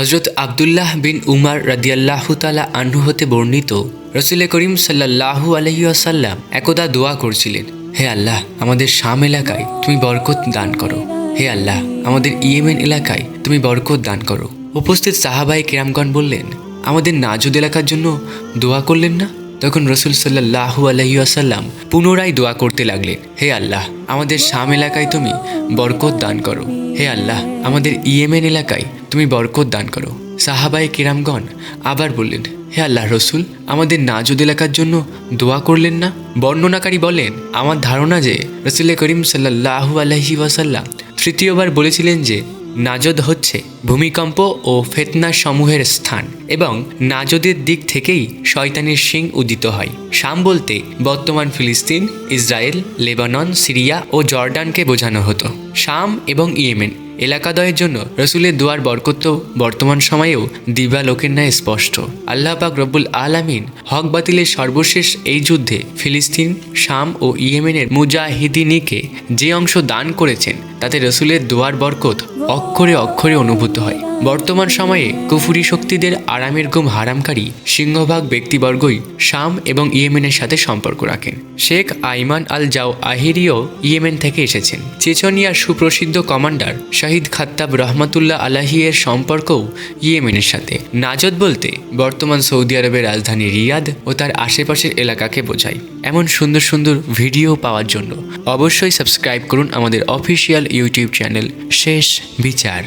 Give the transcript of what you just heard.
হজরত আবদুল্লাহ বিন উমার রাদিয়াল্লাহু তালা আনহু হতে বর্ণিত, রসুল করিম সাল্লাল্লাহু আলহি আসাল্লাম একদা দোয়া করছিলেন, হে আল্লাহ, আমাদের শাম এলাকায় তুমি বরকত দান করো। হে আল্লাহ, আমাদের ইয়েমেন এলাকায় তুমি বরকত দান করো। উপস্থিত সাহাবাই কেরামগণ বললেন, আমাদের নাজুদ এলাকার জন্য দোয়া করলেন না? তখন রসুল সাল্লাহু আলহিউসাল্লাম পুনরায় দোয়া করতে লাগলেন হে আল্লাহ, আমাদের শাম এলাকায় তুমি বরকত দান করো। হে আল্লাহ, আমাদের ইয়েমেন এলাকায় তুমি বরকত দান করো। সাহাবাই কিরামগণ আবার বললেন, হে আল্লাহ রসুল, আমাদের নাজুদ এলাকার জন্য দোয়া করলেন না? বর্ণনাকারী বলেন, আমার ধারণা যে রসুল করিম সাল্লাহু আলহি ওয়াসাল্লাম তৃতীয়বার বলেছিলেন যে নাজদ হচ্ছে ভূমিকম্প ও ফেতনা সমূহের স্থান এবং নাজদের দিক থেকেই শয়তানের শিং উদিত হয়। শাম বলতে বর্তমান ফিলিস্তিন, ইসরায়েল, লেবানন, সিরিয়া ও জর্ডানকে বোঝানো হতো। শাম এবং ইয়েমেন এলাকাদয়ের জন্য রসুলের দোয়ার বরকত বর্তমান সময়েও দিবালোকের ন্যায় স্পষ্ট। আল্লাহ পাক রব্বুল আলামিন হক বাতিলের সর্বশেষ এই যুদ্ধে ফিলিস্তিন, শাম ও ইয়েমেনের মুজাহিদিনীকে যে অংশ দান করেছেন, তাতে রসুলের দোয়ার বরকত অক্ষরে অক্ষরে অনুভূত হয়। বর্তমান সময়ে কুফুরি শক্তিদের আরামের গুম হারামকারী সিংহভাগ ব্যক্তিবর্গই শাম এবং ইয়েমেনের সাথে সম্পর্ক রাখেন। শেখ আইমান আল জাও আহিরিও ইয়েমেন থেকে এসেছেন। চেচনিয়ার সুপ্রসিদ্ধ কমান্ডার শাহিদ খাত্তাব রহমাতুল্লাহ আলাহিয়ের সম্পর্কও ইয়েমেনের সাথে। নাজদ বলতে বর্তমান সৌদি আরবের রাজধানী রিয়াদ ও তার আশেপাশের এলাকাকে বোঝায়। এমন সুন্দর সুন্দর ভিডিও পাওয়ার জন্য অবশ্যই সাবস্ক্রাইব করুন আমাদের অফিসিয়াল ইউটিউব চ্যানেল শেষ বিচার।